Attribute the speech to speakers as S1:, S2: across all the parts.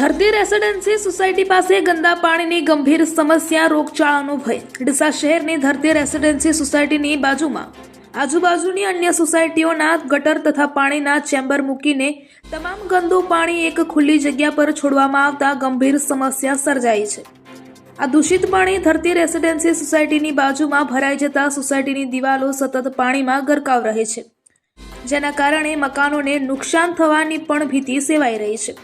S1: ધરતી residency society પાસે ગંદા પાણીની ગંભીર સમસ્યા, રોગચાળાનો ભય. ડીસા શહેરની ધરતી રેસિડેન્સી સોસાયટીની બાજુમાં આજુબાજુની અન્ય સોસાયટીઓના ગટર તથા પાણીના ચેમ્બર મૂકીને તમામ ગંદુ પાણી એક ખુલ્લી જગ્યા પર છોડવામાં આવતા ગંભીર સમસ્યા સર્જાઈ છે. આ દૂષિત પાણી ધરતી રેસિડેન્સી સોસાયટીની બાજુમાં ભરાઈ જતા સોસાયટીની દિવાલો સતત પાણીમાં ગરકાવ રહે છે. જેના કારણે મકાનોને નુકસાન થવાની પણ ભીતિ સેવાઈ રહી છે.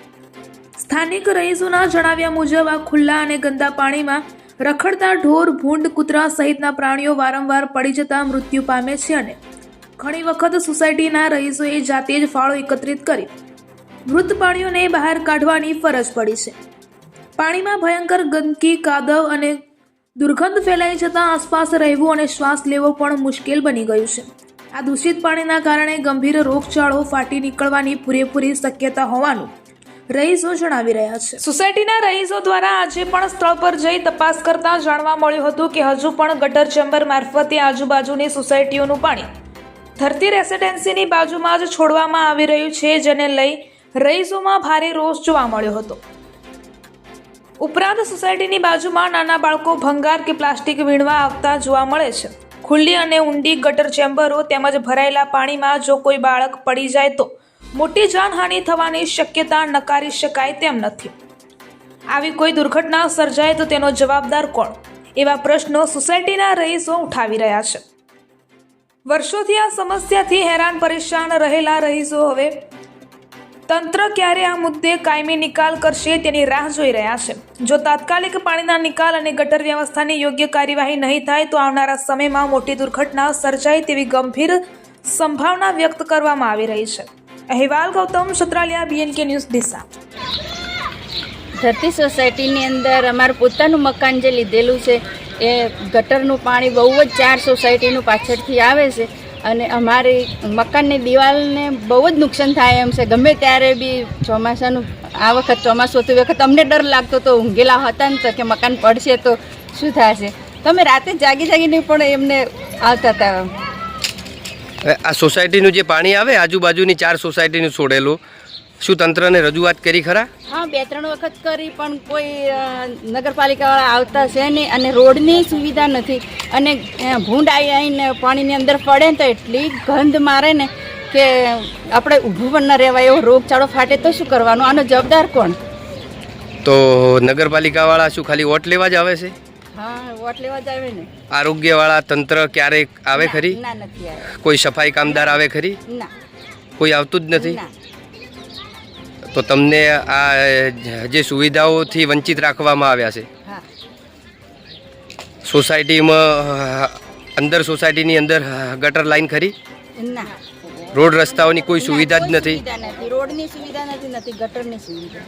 S1: સ્થાનિક રહીશોના જણાવ્યા મુજબ, આ ખુલ્લા અને ગંદા પાણીમાં રખડતા ઢોર, ભૂંડ, કૂતરા સહિતના પ્રાણીઓ વારંવાર પડી જતા મૃત્યુ પામે છે અને ઘણી વખત સોસાયટીના રહીશોએ જાતે જ ફાળો એકત્રિત કરી મૃત પ્રાણીઓને બહાર કાઢવાની ફરજ પડી છે. પાણીમાં ભયંકર ગંદકી, કાદવ અને દુર્ગંધ ફેલાઈ જતાં આસપાસ રહેવું અને શ્વાસ લેવો પણ મુશ્કેલ બની ગયું છે. આ દૂષિત પાણીના કારણે ગંભીર રોગચાળો ફાટી નીકળવાની પૂરેપૂરી શક્યતા હોવાનું રહીશો જણાવી રહ્યા છે. સોસાયટીના રહીશો દ્વારા આજે પણ સ્થળ પર જઈ તપાસ કરતા જાણવા મળ્યું હતું કે હજુ પણ ગટર ચેમ્બર મારફતે આજુબાજુની સોસાયટીઓનું પાણી ધરતી રેસિડેન્સીની બાજુમાં જ છોડવામાં આવી રહ્યું છે, જેને લઈ રહીશોમાં ભારે રોષ જોવા મળ્યો હતો. ઉપરાંત સોસાયટીની બાજુમાં નાના બાળકો ભંગાર કે પ્લાસ્ટિક વીણવા આવતા જોવા મળે છે. ખુલ્લી અને ઊંડી ગટર ચેમ્બરો તેમજ ભરાયેલા પાણીમાં જો કોઈ બાળક પડી જાય તો મોટી જાનહાનિ થવાની શક્યતા નકારી શકાય તેમ નથી. આવી કોઈ દુર્ઘટના સર્જાય તો તેનો જવાબદાર કોણ? એવા પ્રશ્નો સોસાયટીના રહીશો ઉઠાવી રહ્યા છે. વર્ષોથી આ સમસ્યાથી હેરાન પરેશાન રહેલા રહીશો હવે તંત્ર ક્યારે આ મુદ્દે કાયમી નિકાલ કરશે તેની રાહ જોઈ રહ્યા છે. જો તાત્કાલિક પાણીના નિકાલ અને ગટર વ્યવસ્થાની યોગ્ય કાર્યવાહી નહીં થાય તો આવનારા સમયમાં મોટી દુર્ઘટના સર્જાય તેવી ગંભીર સંભાવના વ્યક્ત કરવામાં આવી રહી છે. અહેવાલ, ગૌતમ સત્રાલિયા બીએનકે ન્યૂઝ ડીસા.
S2: ધરતી સોસાયટીની અંદર અમારું પોતાનું મકાન જે લીધેલું છે, એ ગટરનું પાણી બહુ જ ચાર સોસાયટીનું પાછળથી આવે છે અને અમારી મકાનની દિવાલને બહુ જ નુકસાન થાય એમ છે. ગમે ત્યારે બી ચોમાસાનું, આ વખત ચોમાસું હતું વખત અમને ડર લાગતો તો ઊંઘેલા હતા ને તો કે મકાન પડશે તો શું થશે? તમે રાતે જાગી જાગીને પણ એમને આવતા હતા.
S3: આ સોસાયટીનું જે પાણી આવે આજુબાજુની ચાર સોસાયટીનું છોડેલું શું તંત્રને રજૂઆત કરી ખરા?
S2: હા બે ત્રણ વખત કરી પણ કોઈ નગરપાલિકાવાળા આવતા છે નહીં અને રોડની સુવિધા નથી. અને ભૂંડ આવી આવીને પાણીની અંદર પડે ને તો એટલી ગંધ મારે ને કે આપણે ઊભું પણ ન રહેવાય એવો રોગચાળો ફાટે તો શું કરવાનું? આનો જવાબદાર કોણ?
S3: તો નગરપાલિકાવાળા શું ખાલી વોટ લેવા જ આવે છે?
S2: વોટ લેવા જ આવે ને?
S3: આરોગ્યવાળા તંત્ર ક્યારેક આવે ખરી?
S2: ના નથી આવે.
S3: કોઈ સફાઈ કામદાર આવે ખરી?
S2: ના.
S3: કોઈ આવતું જ નથી?
S2: ના.
S3: તો તમને આ જે સુવિધાઓથી વંચિત રાખવામાં આવ્યા છે. સોસાયટીમાં અંદર સોસાયટીની અંદર ગટર લાઈન ખરી?
S2: ના.
S3: રોડ રસ્તાઓની કોઈ સુવિધા જ નથી?
S2: રોડની સુવિધા નથી નથી ગટરની સુવિધા.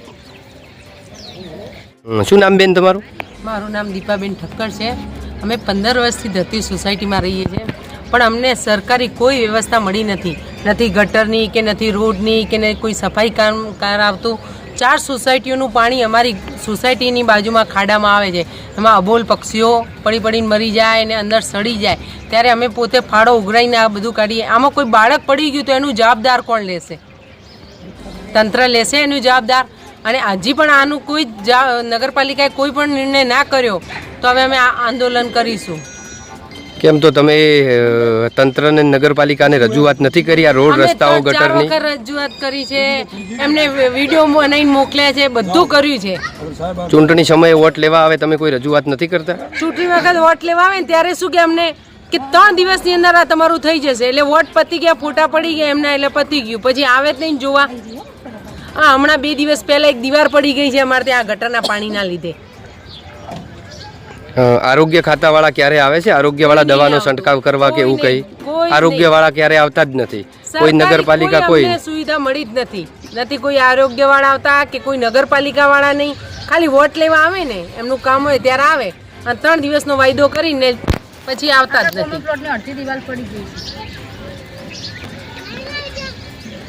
S3: શું નામ બેન તમારું?
S4: મારું નામ દીપાબેન ઠક્કર છે. અમે પંદર વર્ષથી ધરતી સોસાયટીમાં રહીએ છીએ. પણ અમને સરકારી કોઈ વ્યવસ્થા મળી નથી. નથી ગટરની કે નથી રોડની કે કોઈ સફાઈ કામ કરાવતું ચાર સોસાયટીઓનું પાણી અમારી સોસાયટીની બાજુમાં ખાડામાં આવે છે. એમાં અબોલ પક્ષીઓ પડી પડીને મરી જાય અને અંદર સડી જાય. ત્યારે અમે પોતે ફાળો ઉઘરાઈને આ બધું કાઢીએ. આમાં કોઈ બાળક પડી ગયું તો એનું જવાબદાર કોણ લેશે? તંત્ર લેશે એનું જવાબદાર? અને હજી પણ આનું કોઈ નગરપાલિકાએ કોઈ પણ નિર્ણય ના કર્યો તો હવે અમે આ આંદોલન કરીશું.
S3: કેમ તો તમે તંત્રને નગરપાલિકાને રજૂઆત નથી કરી આ રોડ રસ્તાઓ ગટરની?
S4: રજૂઆત કરી છે એમને વીડિયો બનાવીને મોકલ્યા છે બધું કર્યું છે.
S3: ચૂંટણી સમયે વોટ લેવા આવે તમે કોઈ રજૂઆત નથી કરતા?
S4: ચૂંટણી વખત વોટ લેવા આવે ને ત્યારે શું કે અમને કે ત્રણ દિવસની અંદર આ તમારું થઈ જશે એટલે વોટ પતી ગયા ફોટા પડી ગયા એમના એટલે પતી ગયું. પછી આવે જ નહીં જોવા. હા હમણાં બે દિવસ પહેલા એક દીવાર પડી ગઈ છે અમારે ત્યાં ગટરના પાણીના લીધે.
S3: આરોગ્ય ખાતાવાળા ક્યારે આવે છે? આરોગ્યવાળા
S4: વાળા
S3: દવાનો છંટકાવ કરવા કે એવું
S4: કઈ આરોગ્ય વાળા
S3: આરોગ્યવાળા ક્યારે આવતા જ નથી. કોઈ નગરપાલિકા
S4: કોઈ
S3: કોઈ?
S4: સુવિધા મળી જ નથી. નથી કોઈ આરોગ્ય વાળા આવતા કે કોઈ નગરપાલિકા વાળા નહીં. ખાલી વોટ લેવા આવે ને એમનું કામ હોય ત્યારે આવે. અને ત્રણ દિવસનો વાયદો કરીને પછી આવતા જ નથી.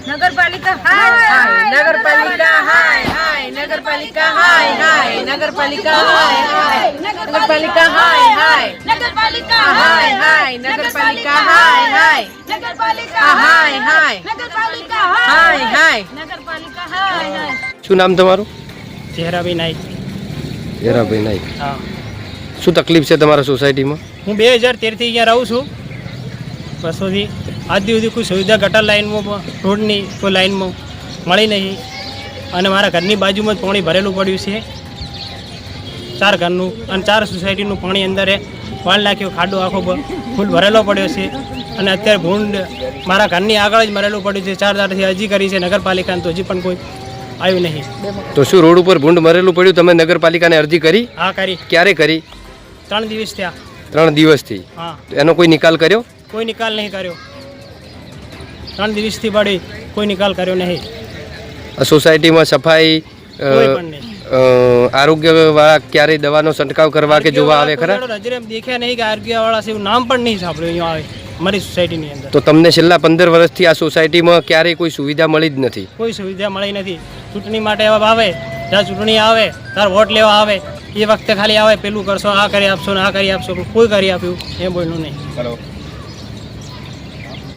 S2: પ્લોટની અડધી દિવાલ પડી ગઈ નગરપાલિકા
S4: હાય નગરપાલિકા હાય હાય નગરપાલિકા હાય હાય નગરપાલિકા હાય હાય નગરપાલિકા હાય હાય
S2: નગરપાલિકા
S4: હાય હાય નગરપાલિકા હાય હાય
S2: નગરપાલિકા
S4: હાય હાય
S2: નગરપાલિકા
S4: હાય હાય
S2: નગરપાલિકા હાય હાય
S3: શું નામ તમારું
S5: ચહેરાભાઈ નાઈક
S3: હેરાભાઈ નાઈ
S5: હા
S3: શું તકલીફ છે તમારા સોસાયટીમાં
S5: હું બે હજાર તેરથી અહીંયા રહું છું વર્ષોથી આજ સુધી કોઈ સુવિધા ગટર લાઇનમાં પણ રોડની કોઈ લાઇનમાં મળી નહીં. અને મારા ઘરની બાજુમાં જ પાણી ભરેલું પડ્યું છે. ચાર ઘરનું અને ચાર સોસાયટીનું પાણી અંદર વાળ નાખ્યો ખાડો આખો ફૂલ ભરેલો પડ્યો છે. અને અત્યારે ભૂંડ મારા ઘરની આગળ જ મરેલું પડ્યું છે. ચાર દાડથી અરજી કરી છે નગરપાલિકાને તો હજી પણ કોઈ આવ્યું નહીં.
S3: તો શું રોડ ઉપર ભૂંડ મરેલું પડ્યું? તમે નગરપાલિકાને અરજી કરી?
S5: હા કરી.
S3: ક્યારે કરી?
S5: ત્રણ દિવસ થયા.
S3: ત્રણ દિવસથી?
S5: હા.
S3: એનો કોઈ નિકાલ કર્યો?
S5: કોઈ નિકાલ નહીં કર્યો. ત્રણ દિવસથી પડી કોઈ નિકાલ કર્યો નહીં.
S3: આ સોસાયટીમાં સફાઈ આરોગ્યવાળા ક્યારેય દવાનો છંટકાવ કરવા કે જોવા આવે ખરા?
S5: નજરે દેખ્યા નહીં કે આરોગ્યવાળા છે એવું નામ પણ નહીં સાંભળ્યું અહીંયા આવે મારી સોસાયટીની અંદર.
S3: તો તમને છેલ્લા પંદર વર્ષથી આ સોસાયટીમાં ક્યારેય કોઈ સુવિધા મળી જ નથી?
S5: કોઈ સુવિધા મળી નથી. ચૂંટણી માટે એવા આવે જ્યાં ચૂંટણી આવે ત્યારે વોટ લેવા આવે એ વખતે ખાલી આવે પેલું કરશો આ કરી આપશો ને આ કરી આપશો કોઈ કરી આપ્યું એ બોલ્યું નહીં.